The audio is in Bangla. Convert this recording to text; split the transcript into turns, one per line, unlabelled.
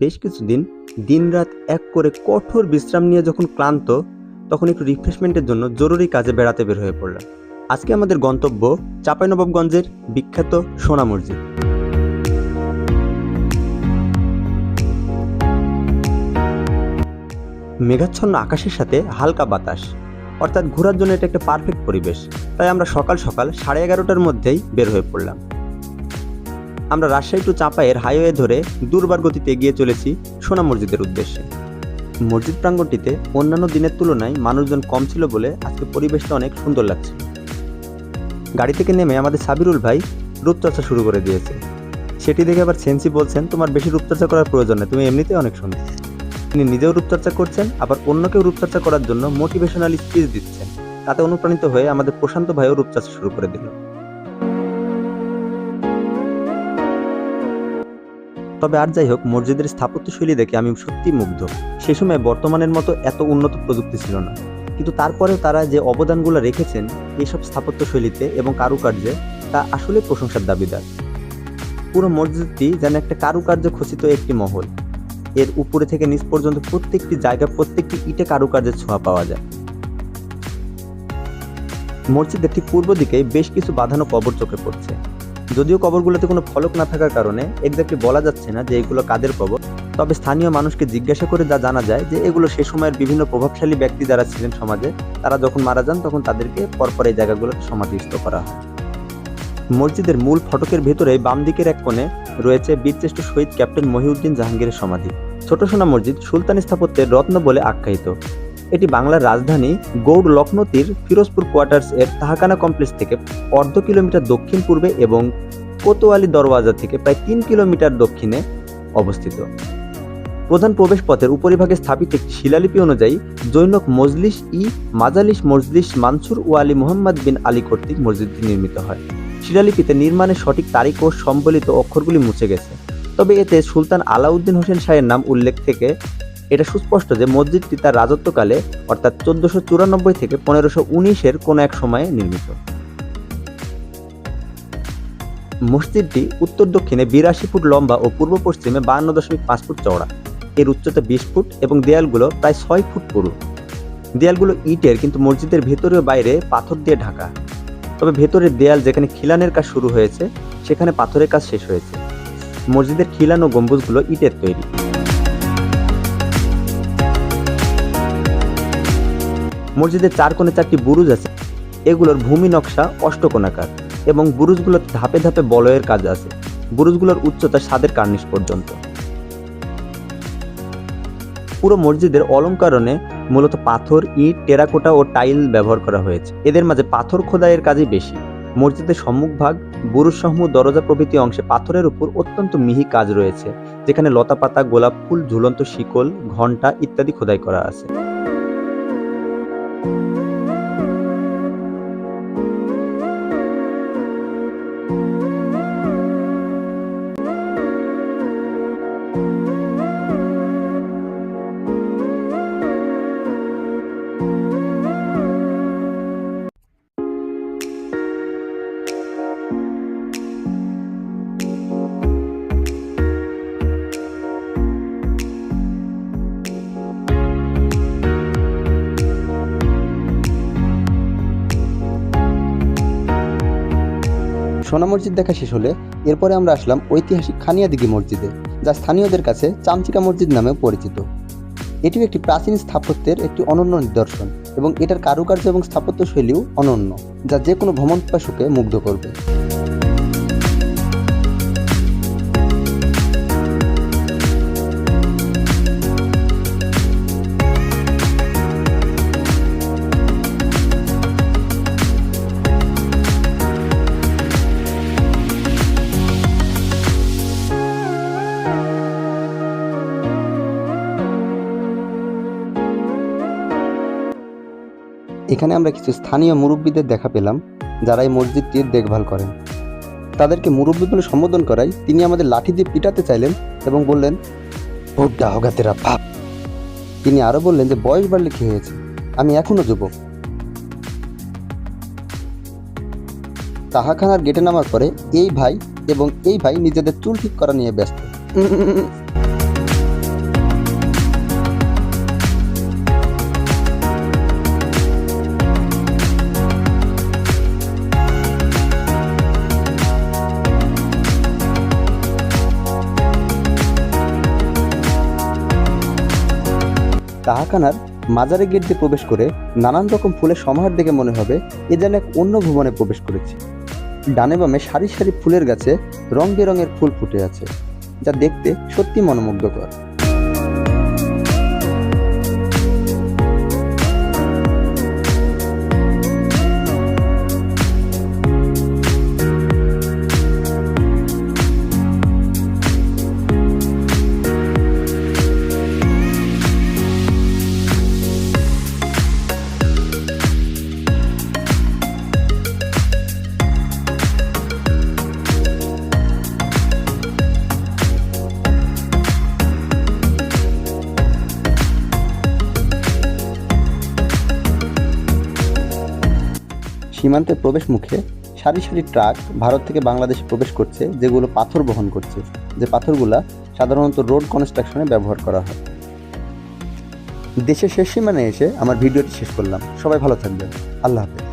বেশ কিছুদিন দিনরাত এক করে কঠোর বিশ্রাম নিয়ে যখন ক্লান্ত, তখন একটু রিফ্রেশমেন্টের জন্য জরুরি কাজে বেড়াতে বের হয়ে পড়লাম। আজকে আমাদের গন্তব্য চাঁপাইনবাবগঞ্জের বিখ্যাত সোনা মসজিদ। মেঘাচ্ছন্ন আকাশের সাথে হালকা বাতাস, অর্থাৎ ঘোরার জন্য এটা একটা পারফেক্ট পরিবেশ। তাই আমরা সকাল সকাল সাড়ে এগারোটার মধ্যেই বের হয়ে পড়লাম। আমরা রাজশাহী টু চাঁপাইয়ের হাইওয়ে ধরে দুর্বার গতিতে এগিয়ে চলেছি সোনা মসজিদের উদ্দেশ্যে। মসজিদ প্রাঙ্গণটিতে অন্যান্য দিনের তুলনায় মানুষজন কম ছিল বলে আজকে পরিবেশটা অনেক সুন্দর লাগছে। গাড়ি থেকে নেমে আমাদের সাবিরুল ভাই রূপচর্চা শুরু করে দিয়েছে। সেটি দেখে আবার সেন্সি বলছেন, তোমার বেশি রূপচর্চা করার প্রয়োজন নেই, তুমি এমনিতে অনেক সুন্দর। তিনি নিজেও রূপচর্চা করছেন, আবার অন্যকেও রূপচর্চা করার জন্য মোটিভেশনাল স্পিচ দিচ্ছেন। তাতে অনুপ্রাণিত হয়ে আমাদের প্রশান্ত ভাইও রূপচর্চা শুরু করে দিল। তবে আর যাই হোক, মসজিদের স্থাপত্যশৈলী দেখে আমি সত্যি মুগ্ধ। সে সময় বর্তমানের মতো এত উন্নত প্রযুক্তি ছিল না। কিন্তু তারপরেও তারা যে অবদানগুলো রেখেছেন এইসব স্থাপত্যশৈলীতে এবং কারুকার্যে, তা আসলে প্রশংসার দাবিদার। পুরো মসজিদটি যেন একটা কারুকার্য খচিত একটি মহল। এর উপরে থেকে নিচ পর্যন্ত প্রত্যেকটি জায়গা, প্রত্যেকটি ইটে কারুকার্যের ছোঁয়া পাওয়া যায়। মসজিদের ঠিক পূর্ব দিকে বেশ কিছু বাঁধানো কবর চোখে পড়ছে। যদিও কবরগুলোতে কোনো ফলক না থাকার কারণে এক্স্যাক্টলি বলা যাচ্ছে না যে এগুলো কাদের কবর, তবে স্থানীয় মানুষকে জিজ্ঞাসা করে যা জানা যায় যে এগুলো সে সময়ের বিভিন্ন প্রভাবশালী ব্যক্তি যারা ছিলেন সমাজে, তারা যখন মারা যান তখন তাদেরকে পরপর এই জায়গাগুলোতে সমাধিস্থ করা হয়। মসজিদের মূল ফটকের ভেতরে বাম দিকের এক কোণে রয়েছে বীরশ্রেষ্ঠ শহীদ ক্যাপ্টেন মহিউদ্দিন জাহাঙ্গীরের সমাধি। ছোট সোনা মসজিদ সুলতানি স্থাপত্যের রত্ন বলে আখ্যায়িত। এটি বাংলার রাজধানী গৌড় লখনৌতির ফিরোজপুর কোয়ার্টার্স এর তাহাকানা কমপ্লেক্স থেকে অর্ধ কিলোমিটার দক্ষিণ পূর্বে এবং কোতোয়ালি দরওয়াজা থেকে প্রায় তিন কিলোমিটার দক্ষিণে অবস্থিত। প্রধান প্রবেশপথের উপরিভাগে স্থাপিত একটি শিলালিপি অনুযায়ী জৈনক মজলিস ই মাজালিস মজলিস মানসুর ও আলী মোহাম্মদ বিন আলী কর্তৃক মসজিদটি নির্মিত হয়। শিলালিপিতে নির্মাণের সঠিক তারিখ ও সম্বলিত অক্ষরগুলি মুছে গেছে। তবে এতে সুলতান আলাউদ্দিন হোসেন শাহের নাম উল্লেখ থেকে এটা সুস্পষ্ট যে মসজিদটি তার রাজত্বকালে, অর্থাৎ চোদ্দশো চুরানব্বই থেকে পনেরোশো উনিশের কোনো এক সময়ে নির্মিত। মসজিদটি উত্তর দক্ষিণে বিরাশি ফুট লম্বা ও পূর্ব পশ্চিমে বাহান্ন দশমিক পাঁচ ফুট চওড়া। এর উচ্চতা বিশ ফুট এবং দেয়ালগুলো প্রায় ছয় ফুট পুরু। দেয়ালগুলো ইটের, কিন্তু মসজিদের ভেতরে ও বাইরে পাথর দিয়ে ঢাকা। তবে ভেতরের দেয়াল যেখানে খিলানের কাজ শুরু হয়েছে, সেখানে পাথরের কাজ শেষ হয়েছে। মসজিদের খিলান ও গম্বুজগুলো ইটের তৈরি। মসজিদের চার কোণে চারটি বুরুজ আছে। এগুলোর ভূমি নকশা অষ্টকোণাকার এবং বুরুজগুলোর ধাপে ধাপে বলয়ের কাজ আছে। বুরুজগুলোর উচ্চতা সাদের কার্নিশ পর্যন্ত। পুরো মসজিদের অলঙ্করণে মূলত পাথর, ইট, টেরাকোটা ও টাইল ব্যবহার করা হয়েছে। এদের মাঝে পাথর খোদাইয়ের কাজই বেশি। মসজিদের সম্মুখভাগ বুরুজসমূহ দরজা প্রভৃতি অংশে পাথরের উপর অত্যন্ত মিহি কাজ রয়েছে, যেখানে লতাপাতা, গোলাপ ফুল, ঝুলন্ত শিকল, ঘণ্টা ইত্যাদি খোদাই করা আছে। সোনা মসজিদ দেখা শেষ হলে এরপরে আমরা আসলাম ঐতিহাসিক খানিয়াদিঘি মসজিদে, যা স্থানীয়দের কাছে চামচিকা মসজিদ নামেও পরিচিত। এটিও একটি প্রাচীন স্থাপত্যের একটি অনন্য নিদর্শন এবং এটার কারুকার্য এবং স্থাপত্য শৈলীও অনন্য, যা যে কোনো ভ্রমণ পিপাসুকে মুগ্ধ করবে। এখানে আমরা কিছু স্থানীয় মুরব্বীদের দেখা পেলাম, যারা এই মসজিদটির দেখভাল করেন। তাদেরকে মুরব্বী বলে সম্বোধন করায় তিনি আমাদের লাঠি দিয়ে পিটাতে চাইলেন এবং বললেন ভোটটা হোগা তেরা বাপ! তিনি আরও বললেন যে, বয়স বাড়লে কি হয়েছে? আমি এখনও যুবক। তাহাখানার গেটে নামার পরে এই ভাই এবং এই ভাই নিজেদের চুল ঠিক করা নিয়ে ব্যস্ত। তাহাকানার মাজারে গেট দিয়ে প্রবেশ করে নানান রকম ফুলের সমাহার দেখে মনে হবে এ যেন এক অন্য ভুবনে প্রবেশ করেছে। ডানে বামে সারি সারি ফুলের গাছে রং বেরঙের ফুল ফুটে আছে, যা দেখতে সত্যি মনোমুগ্ধকর। সীমান্তের প্রবেশ মুখে সারি সারি ট্রাক ভারত থেকে বাংলাদেশে প্রবেশ করছে, যেগুলো পাথর বহন করছে। যে পাথরগুলা সাধারণত রোড কনস্ট্রাকশনে ব্যবহার করা হয়। দেশের শেষ সীমানে এসে আমার ভিডিওটি শেষ করলাম। সবাই ভালো থাকবেন। আল্লাহ হাফেজ।